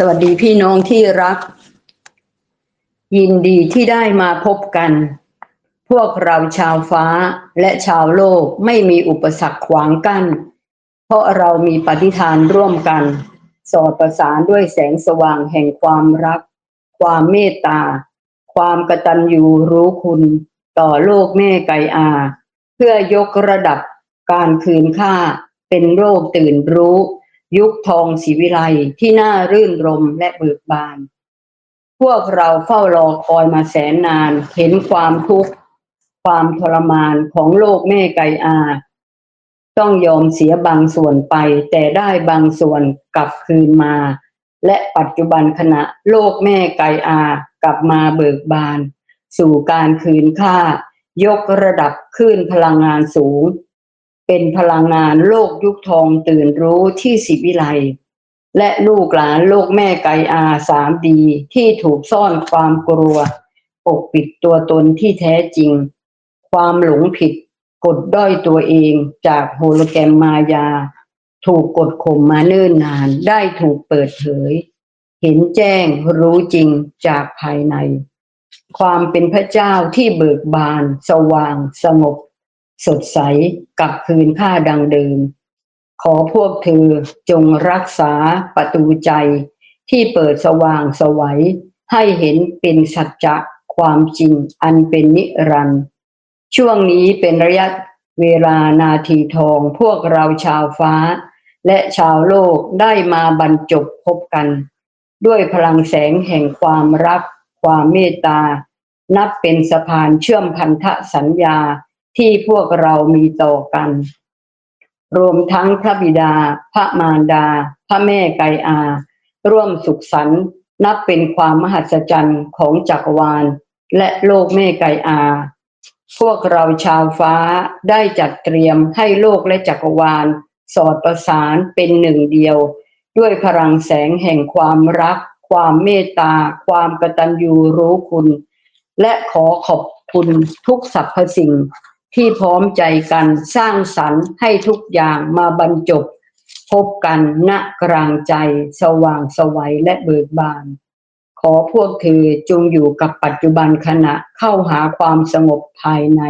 สวัสดีพี่น้องที่รัก ยินดีที่ได้มาพบกัน พวกเราชาวฟ้าและชาวโลกไม่มีอุปสรรคขวางกัน้น เพราะเรามีปฏิฐานร่วมกัน สอดประสานด้วยแสงสว่างแห่งความรัก ความเมตตา ความกตัญญูรู้คุณ ต่อโลกแม่ไก่อา เพื่อยกระดับการคืนค่าเป็นโรคตื่นรู้ ยุคทองศรีวิไลที่น่ารื่นรมและเบิกบาน พวกเราเฝ้ารอคอยมาแสนนานเห็นความทุกข์ ความทรมานของโลกแม่ไก่อา ต้องยอมเสียบางส่วนไป แต่ได้บางส่วนกลับคืนมา และปัจจุบันขณะโลกแม่ไก่อา กลับมาเบิกบาน สู่การคืนค่ายกระดับขึ้นพลังงานสูง เป็นพลังงานโลกยุคทองตื่นรู้ที่สิวิไลและลูกหลานโลกแม่ไกอาสามดีที่ถูกซ่อนความกลัว ปกปิดตัวตนที่แท้จริง ความหลงผิด กดด้อยตัวเองจากโฮโลแกรมมายา ถูกกดข่มมาเนิ่นนานได้ถูกเปิดเผย เห็นแจ้งรู้จริงจากภายใน ความเป็นพระเจ้าที่เบิกบาน สว่างสงบ สดใสกลับคืนค่าดังเดิม ขอพวกเธอจงรักษาประตูใจ ที่เปิดสว่างสวัย ให้เห็นเป็นสัจจะความจริงอันเป็นนิรันดร์ช่วงนี้เป็นระยะเวลานาทีทองพวกเราชาวฟ้า และชาวโลกได้มาบรรจบพบกัน ด้วยพลังแสงแห่งความรัก ความเมตตา นับเป็นสะพานเชื่อมพันธสัญญา ที่พวกเรามีต่อกัน รวมทั้งพระบิดา พระมารดา พระแม่ไกอา ร่วมสุขสันต์นับเป็นความมหัศจรรย์ของจักรวาล และโลกแม่ไกอา พวกเราชาวฟ้าได้จัดเตรียมให้โลกและจักรวาล สอดประสานเป็นหนึ่งเดียว ด้วยพลังแสงแห่งความรัก ความเมตตา ความกตัญญูรู้คุณ และขอขอบคุณทุกสรรพสิ่ง ที่พร้อมใจกันสร้างสรรค์ให้ทุกอย่างมาบรรจบ พบกันณกลางใจ สว่างสวัยและเบิกบาน ขอพวกเธอจงอยู่กับปัจจุบันขณะเข้าหาความสงบภายใน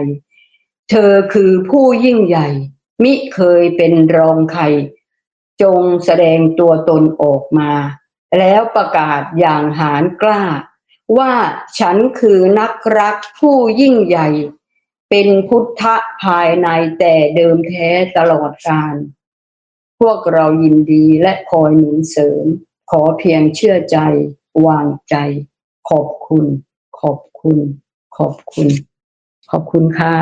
เธอคือผู้ยิ่งใหญ่ มิเคยเป็นรองใคร จงแสดงตัวตนออกมา แล้วประกาศอย่างหารกล้า ว่าฉันคือนักรักผู้ยิ่งใหญ่ เป็นพุทธภายในแต่เดิมแท้ตลอดกาลพวกเรายินดีและคอยหนุนเสริม ขอเพียงเชื่อใจ วางใจ ขอบคุณ ขอบคุณ ขอบคุณ ขอบคุณค่ะ